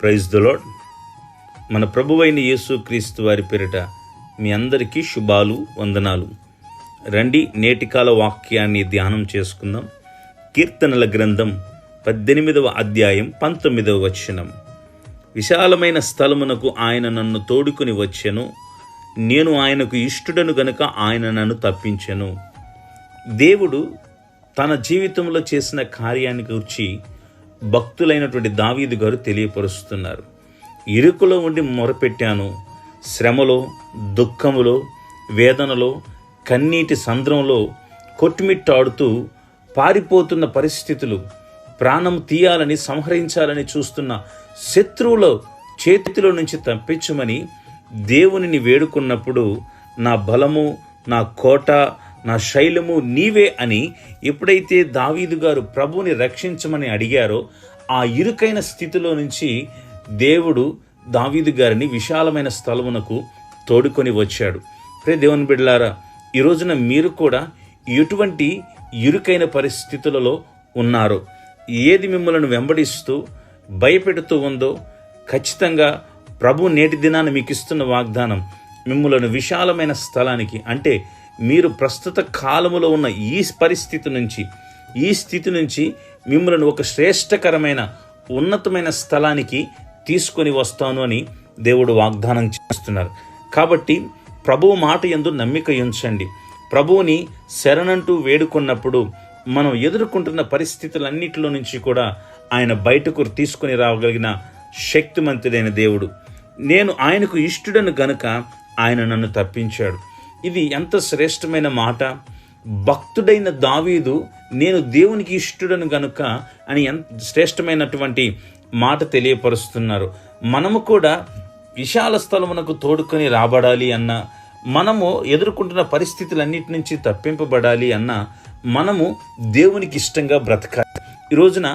Praise the lord మన ప్రభువైన యేసు క్రీస్తు వారి పేరిట మీ అందరికీ శుభాలు వందనాలు. రండి నేటికాల వాక్యాన్ని ధ్యానం చేసుకుందాం. కీర్తనల గ్రంథం పద్దెనిమిదవ అధ్యాయం పంతొమ్మిదవ వచనం. విశాలమైన స్థలమునకు ఆయన నన్ను తోడుకుని వచ్చెను. నేను ఆయనకు ఇష్టడను గనుక ఆయన నన్ను తప్పించెను. దేవుడు తన జీవితంలో చేసిన కార్యాన్ని గురించి భక్తులైనటువంటి దావీదు గారు తెలియపరుస్తున్నారు. ఇరుకులో ఉండి మొరపెట్టాను. శ్రమలో దుఃఖములో వేదనలో కన్నీటి సంద్రంలో కొట్టుమిట్టాడుతూ పారిపోతున్న పరిస్థితులు ప్రాణం తీయాలని సంహరించాలని చూస్తున్న శత్రువుల చేతిలో నుంచి తప్పించమని దేవునిని వేడుకున్నప్పుడు నా బలము నా కోట నా శైలము నీవే అని ఎప్పుడైతే దావీదు గారు ప్రభువుని రక్షించమని అడిగారో ఆ ఇరుకైన స్థితిలో నుంచి దేవుడు దావీదు గారిని విశాలమైన స్థలమునకు తోడుకొని వచ్చాడు. ప్రే దేవుని బిడ్లారా ఈ రోజున మీరు కూడా ఎటువంటి ఇరుకైన పరిస్థితులలో ఉన్నారో ఏది మిమ్మల్ని వెంబడిస్తూ భయపెడుతూ ఉందో ఖచ్చితంగా ప్రభు నేటి దినాన్ని మీకు ఇస్తున్న వాగ్దానం మిమ్మల్ని విశాలమైన స్థలానికి అంటే మీరు ప్రస్తుత కాలములో ఉన్న ఈ పరిస్థితి నుంచి ఈ స్థితి నుంచి మిమ్మల్ని ఒక శ్రేష్టకరమైన ఉన్నతమైన స్థలానికి తీసుకొని వస్తాను అని దేవుడు వాగ్దానం చేస్తున్నారు. కాబట్టి ప్రభువు మాట ఎందు నమ్మిక ఉంచండి. ప్రభువుని శరణంటూ వేడుకున్నప్పుడు మనం ఎదుర్కొంటున్న పరిస్థితులన్నిటిలో నుంచి కూడా ఆయన బయటకు తీసుకొని రాగలిగిన శక్తిమంతుడైన దేవుడు. నేను ఆయనకు ఇష్టడను గనుక ఆయన నన్ను తప్పించాడు. ఇది ఎంత శ్రేష్టమైన మాట. భక్తుడైన దావీదు నేను దేవునికి ఇష్టడను గనుక అని ఎంత శ్రేష్టమైనటువంటి మాట తెలియపరుస్తున్నారు. మనము కూడా విశాల స్థలమునకు తోడుకొని రాబడాలి అన్న మనము ఎదుర్కొంటున్న పరిస్థితులన్నిటి నుంచి తప్పింపబడాలి అన్న మనము దేవునికి ఇష్టంగా బ్రతకాలి. ఈ రోజున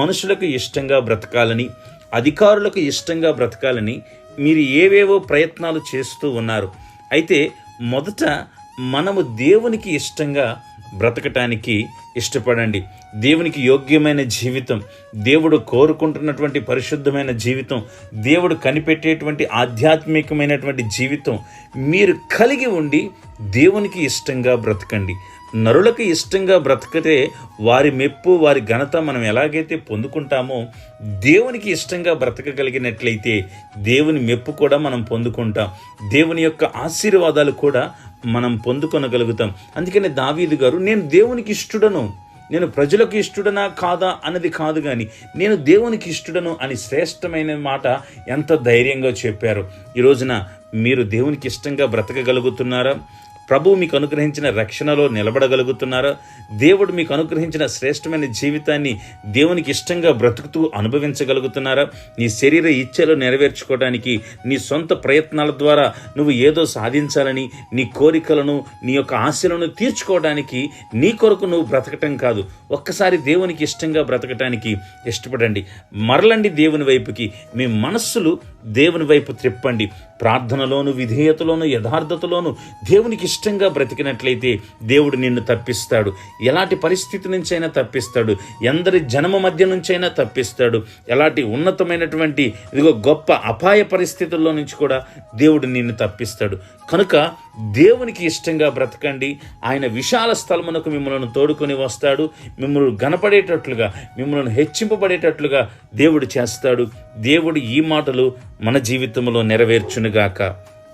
మనుషులకు ఇష్టంగా బ్రతకాలని అధికారులకు ఇష్టంగా బ్రతకాలని మీరు ఏవేవో ప్రయత్నాలు చేస్తూ ఉన్నారు. అయితే మొదట మనము దేవునికి ఇష్టంగా బ్రతకటానికి ఇష్టపడండి. దేవునికి యోగ్యమైన జీవితం దేవుడు కోరుకుంటున్నటువంటి పరిశుద్ధమైన జీవితం దేవుడు కనిపెట్టేటువంటి ఆధ్యాత్మికమైనటువంటి జీవితం మీరు కలిగి ఉండి దేవునికి ఇష్టంగా బ్రతకండి. నరులకు ఇష్టంగా బ్రతకతే వారి మెప్పు వారి ఘనత మనం ఎలాగైతే పొందుకుంటామో దేవునికి ఇష్టంగా బ్రతకగలిగినట్లయితే దేవుని మెప్పు కూడా మనం పొందుకుంటాం. దేవుని యొక్క ఆశీర్వాదాలు కూడా మనం పొందుకొనగలుగుతాం. అందుకని దావీదు గారు నేను దేవునికి ఇష్టడను. నేను ప్రజలకు ఇష్టడనా కాదా అన్నది కాదు కానీ నేను దేవునికి ఇష్టడను అని శ్రేష్టమైన మాట ఎంత ధైర్యంగా చెప్పారు. ఈ రోజున మీరు దేవునికి ఇష్టంగా బ్రతకగలుగుతున్నారా? ప్రభు మీకు అనుగ్రహించిన రక్షణలో నిలబడగలుగుతున్నారా? దేవుడు మీకు అనుగ్రహించిన శ్రేష్టమైన జీవితాన్ని దేవునికి ఇష్టంగా బ్రతుకుతూ అనుభవించగలుగుతున్నారా? నీ శరీర ఇచ్ఛలు నెరవేర్చుకోవడానికి నీ సొంత ప్రయత్నాల ద్వారా నువ్వు ఏదో సాధించాలని నీ కోరికలను నీ యొక్క ఆశలను తీర్చుకోవడానికి నీ కొరకు నువ్వు బ్రతకటం కాదు. ఒక్కసారి దేవునికి ఇష్టంగా బ్రతకటానికి ఇష్టపడండి. మరలండి దేవుని వైపుకి. మీ మనస్సులు దేవుని వైపు త్రిప్పండి. ప్రార్థనలోను విధేయతలోను యథార్థతలోను దేవునికి ఇష్టంగా బ్రతికినట్లయితే దేవుడు నిన్ను తప్పిస్తాడు. ఎలాంటి పరిస్థితి నుంచైనా తప్పిస్తాడు. ఎందరి జనమ మధ్య నుంచైనా తప్పిస్తాడు. ఎలాంటి ఉన్నతమైనటువంటి ఇదిగో గొప్ప అపాయ పరిస్థితుల్లో నుంచి కూడా దేవుడు నిన్ను తప్పిస్తాడు. కనుక దేవునికి ఇష్టంగా బ్రతకండి. ఆయన విశాల స్థలమునకు మిమ్మల్ని తోడుకొని వస్తాడు. మిమ్మల్ని గనపడేటట్లుగా మిమ్మల్ని హెచ్చింపబడేటట్లుగా దేవుడు చేస్తాడు. దేవుడు ఈ మాటలు మన జీవితంలో నెరవేర్చునుగాక.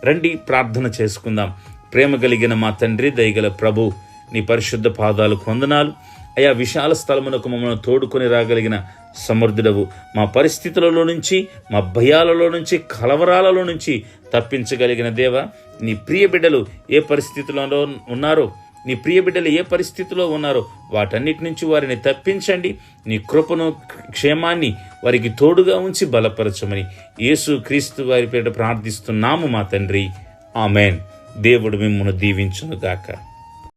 రండి ప్రార్థన చేసుకుందాం. ప్రేమ కలిగిన మా తండ్రి దయగల ప్రభు నీ పరిశుద్ధ పాదాలు కొందనాలు అయా విశాల స్థలమునకు మమ్మల్ని తోడుకొని రాగలిగిన సమర్థుడవు. మా పరిస్థితులలో నుంచి మా భయాలలో నుంచి కలవరాలలో నుంచి తప్పించగలిగిన దేవ నీ ప్రియ బిడ్డలు ఏ పరిస్థితులలో ఉన్నారో నీ ప్రియ బిడ్డలు ఏ పరిస్థితిలో ఉన్నారో వాటన్నిటి నుంచి వారిని తప్పించండి. నీ కృపను క్షేమాన్ని వారికి తోడుగా ఉంచి బలపరచమని యేసు క్రీస్తు వారి పేట ప్రార్థిస్తున్నాము మా తండ్రి. ఆమెన్. దేవుడు మిమ్మల్ని దీవించునుగాక.